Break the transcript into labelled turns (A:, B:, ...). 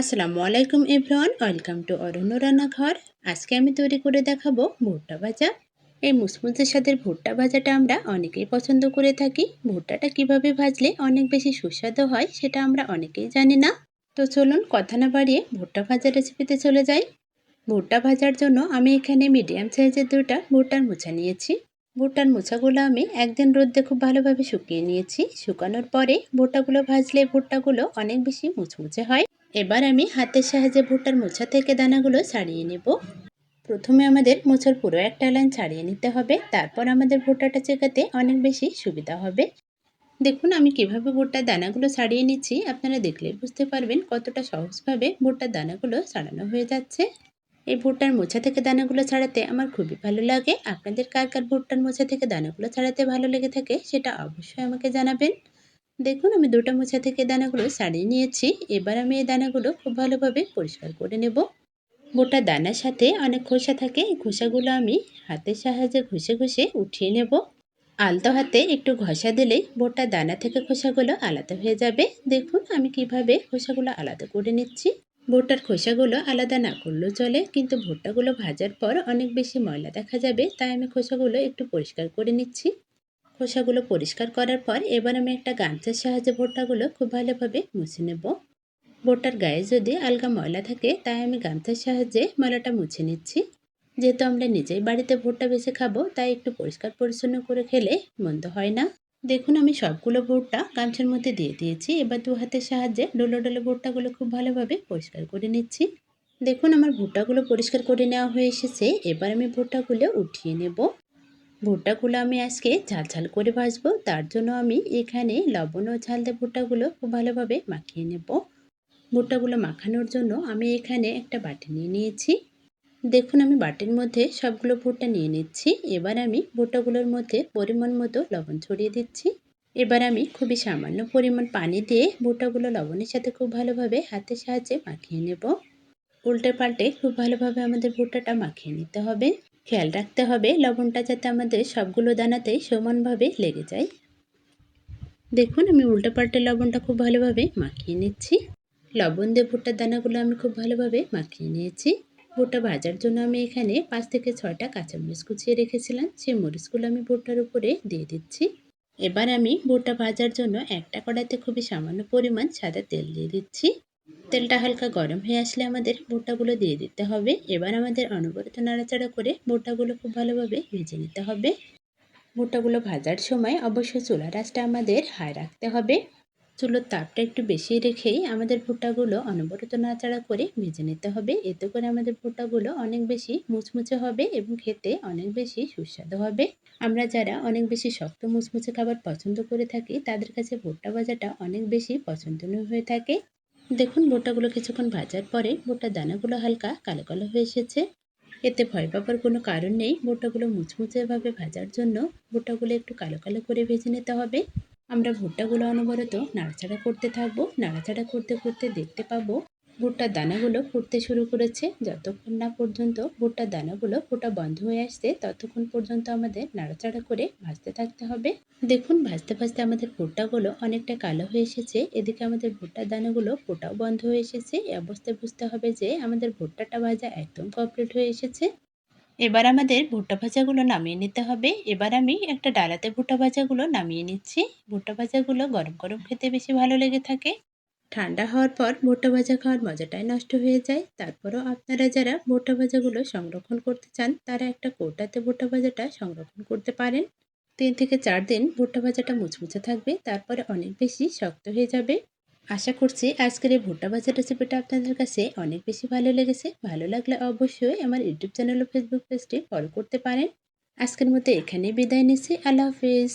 A: আসসালামু আলাইকুম everyone, welcome to অরণ্য রান্নাঘর। আজকে আমি তৈরি করে দেখাবো ভুট্টা ভাজা। এই মুসমুসে স্বাদের ভুট্টা ভাজাটা আমরা অনেকেই পছন্দ করে থাকি। ভুট্টাটা কীভাবে ভাজলে অনেক বেশি সুস্বাদু হয় সেটা আমরা অনেকেই জানি না। তো চলুন কথা না বাড়িয়ে ভুট্টা ভাজা রেসিপিতে চলে যাই। ভুট্টা ভাজার জন্য আমি এখানে মিডিয়াম সাইজের দুটা ভুট্টার মোছা নিয়েছি। ভুট্টার মোছাগুলো আমি একদিন রোদ্দে খুব ভালোভাবে শুকিয়ে নিয়েছি। শুকানোর পরে ভুট্টাগুলো ভাজলে ভুট্টাগুলো অনেক বেশি মুচমুচে হয়। এবার আমি হাতের সাহায্যে ভুট্টার মোছা থেকে দানাগুলো ছাড়িয়ে নেব। প্রথমে আমাদের মোছার পুরো একটা লাইন ছাড়িয়ে নিতে হবে। তারপর আমাদের ভুট্টাটা চেকাতে অনেক বেশি সুবিধা হবে। দেখুন, আমি কীভাবে ভুট্টার দানাগুলো ছাড়িয়ে নিচ্ছি। আপনারা দেখলে বুঝতে পারবেন কতটা সহজভাবে ভুট্টার দানাগুলো ছাড়ানো হয়ে যাচ্ছে। এই ভুট্টার মোছা থেকে দানাগুলো ছাড়াতে আমার খুবই ভালো লাগে। আপনাদের কার কার ভুট্টার মোছা থেকে দানাগুলো ছাড়াতে ভালো লেগে থাকে সেটা অবশ্যই আমাকে জানাবেন। দেখুন, আমি দুটো মোছা থেকে দানাগুলো ছাড়িয়ে নিয়েছি। এবার আমি এই দানাগুলো খুব ভালোভাবে পরিষ্কার করে নেব। ভুট্টার দানার সাথে অনেক খোসা থাকে। এই খোসাগুলো আমি হাতের সাহায্যে ঘষে ঘষে উঠিয়ে নেব। আলতো হাতে একটু ঘষা দিলেই ভুট্টার দানা থেকে খোসাগুলো আলাদা হয়ে যাবে। দেখুন, আমি কীভাবে খোসাগুলো আলাদা করে নিচ্ছি। ভুট্টার খোসাগুলো আলাদা না করলেও চলে, কিন্তু ভুট্টাগুলো ভাজার পর অনেক বেশি ময়লা দেখা যাবে, তাই আমি খোসাগুলো একটু পরিষ্কার করে নিচ্ছি। খোসাগুলো পরিষ্কার করার পর এবার আমি একটা গামছার সাহায্যে ভুট্টাগুলো খুব ভালোভাবে মুছে নেব। ভুট্টার গায়ে যদি আলগা ময়লা থাকে, তাই আমি গামছার সাহায্যে ময়লাটা মুছে নিচ্ছি। যেহেতু আমরা নিজেই বাড়িতে ভুট্টা বেছে খাব, তাই একটু পরিষ্কার পরিচ্ছন্ন করে খেলে মন্দ হয় না। দেখুন, আমি সবগুলো ভুট্টা গামছার মধ্যে দিয়ে দিয়েছি। এবার দু হাতের সাহায্যে ডোলো ডোলো ভুট্টাগুলো খুব ভালোভাবে পরিষ্কার করে নিচ্ছি। দেখুন, আমার ভুট্টাগুলো পরিষ্কার করে নেওয়া হয়ে এসেছে। এবার আমি ভুট্টাগুলো উঠিয়ে নেব। ভুট্টাগুলো আমি আজকে ঝাল ঝাল করে ভাজবো। তার জন্য আমি এখানে লবণ ও ঝাল দিয়ে ভুট্টাগুলো খুব ভালোভাবে মাখিয়ে নেব। ভুট্টাগুলো মাখানোর জন্য আমি এখানে একটা বাটি নিয়ে নিয়েছি। দেখুন, আমি বাটির মধ্যে সবগুলো ভুট্টা নিয়ে নিচ্ছি। এবার আমি ভুট্টাগুলোর মধ্যে পরিমাণ মতো লবণ ছড়িয়ে দিচ্ছি। এবার আমি খুবই সামান্য পরিমাণ পানি দিয়ে ভুট্টাগুলো লবণের সাথে খুব ভালোভাবে হাতের সাহায্যে মাখিয়ে নেব। উল্টে পাল্টে খুব ভালোভাবে আমাদের ভুট্টাটা মাখিয়ে নিতে হবে। খেয়াল রাখতে হবে, লবণটা যাতে আমাদের সবগুলো দানাতেই সমানভাবে লেগে যায়। দেখুন, আমি উল্টো পাল্টে লবণটা খুব ভালোভাবে মাখিয়ে নিচ্ছি। লবণ দিয়ে ভুট্টার দানাগুলো আমি খুব ভালোভাবে মাখিয়ে নিয়েছি। ভুট্টা ভাজার জন্য আমি এখানে পাঁচ থেকে ছয়টা কাঁচামরিচ কুচিয়ে রেখেছিলাম। সেই মরিচগুলো আমি ভুট্টার উপরে দিয়ে দিচ্ছি। এবার আমি ভুট্টা ভাজার জন্য একটা কড়াইতে খুবই সামান্য পরিমাণ সাদা তেল দিয়ে দিচ্ছি। তেলটা হালকা গরম হয়ে আসলে আমাদের ভুট্টাগুলো দিয়ে দিতে হবে। এবার আমাদের অনবরত নাড়াচাড়া করে ভুট্টাগুলো খুব ভালোভাবে ভেজে নিতে হবে। ভুট্টাগুলো ভাজার সময় অবশ্যই চুলার আঁচটা আমাদের হাই রাখতে হবে। চুলোর তাপটা একটু বেশি রেখেই আমাদের ভুট্টাগুলো অনবরত নাড়াচাড়া করে ভেজে নিতে হবে। এতে করে আমাদের ভুট্টাগুলো অনেক বেশি মুচমুচে হবে এবং খেতে অনেক বেশি সুস্বাদু হবে। আমরা যারা অনেক বেশি শক্ত মুচমুচে খাবার পছন্দ করে থাকি, তাদের কাছে ভুট্টা ভাজাটা অনেক বেশি পছন্দনীয় হয়ে থাকে। দেখুন, ভুট্টাগুলো কিছুক্ষণ ভাজার পরে ভুট্টার দানাগুলো হালকা কালো কালো হয়ে এসেছে। এতে ভয় পাবার কোনো কারণ নেই। ভুট্টাগুলো মুচমুচেভাবে ভাজার জন্য ভুট্টাগুলো একটু কালো কালো করে ভেজে নিতে হবে। আমরা ভুট্টাগুলো অনবরত নাড়াচাড়া করতে থাকব। নাড়াচাড়া করতে করতে দেখতে পাবো ভুট্টার দানাগুলো ফুটতে শুরু করেছে। যতক্ষণ না পর্যন্ত ভুট্টার দানাগুলো ফোটা বন্ধ হয়ে আসছে, ততক্ষণ পর্যন্ত আমাদের নাড়াচাড়া করে ভাজতে থাকতে হবে। দেখুন, ভাজতে ভাজতে আমাদের ভুট্টাগুলো অনেকটা কালো হয়ে এসেছে। এদিকে আমাদের ভুট্টার দানাগুলো ফোটাও বন্ধ হয়ে এসেছে। এ অবস্থায় বুঝতে হবে যে আমাদের ভুট্টাটা ভাজা একদম কমপ্লিট হয়ে এসেছে। এবার আমাদের ভুট্টা ভাজাগুলো নামিয়ে নিতে হবে। এবার আমি একটা ডালাতে ভুট্টা ভাজাগুলো নামিয়ে নিচ্ছি। ভুট্টা ভাজাগুলো গরম গরম খেতে বেশি ভালো লেগে থাকে। ঠান্ডা হওয়ার পর ভুট্টা ভাজা খাওয়ার মজাটাই নষ্ট হয়ে যায়। তারপরও আপনারা যারা ভুট্টা ভাজাগুলো সংরক্ষণ করতে চান, তারা একটা কোটাতে ভুট্টা ভাজাটা সংরক্ষণ করতে পারেন। তিন থেকে চার দিন ভুট্টা ভাজাটা মুচমুচে থাকবে, তারপরে অনেক বেশি শক্ত হয়ে যাবে। আশা করছি আজকের এই ভুট্টা ভাজা রেসিপিটা আপনাদের কাছে অনেক বেশি ভালো লেগেছে। ভালো লাগলে অবশ্যই আমার ইউটিউব চ্যানেল ও ফেসবুক পেজটি ফলো করতে পারেন। আজকের মতো এখানেই বিদায় নিচ্ছি। আল্লাহ হাফিজ।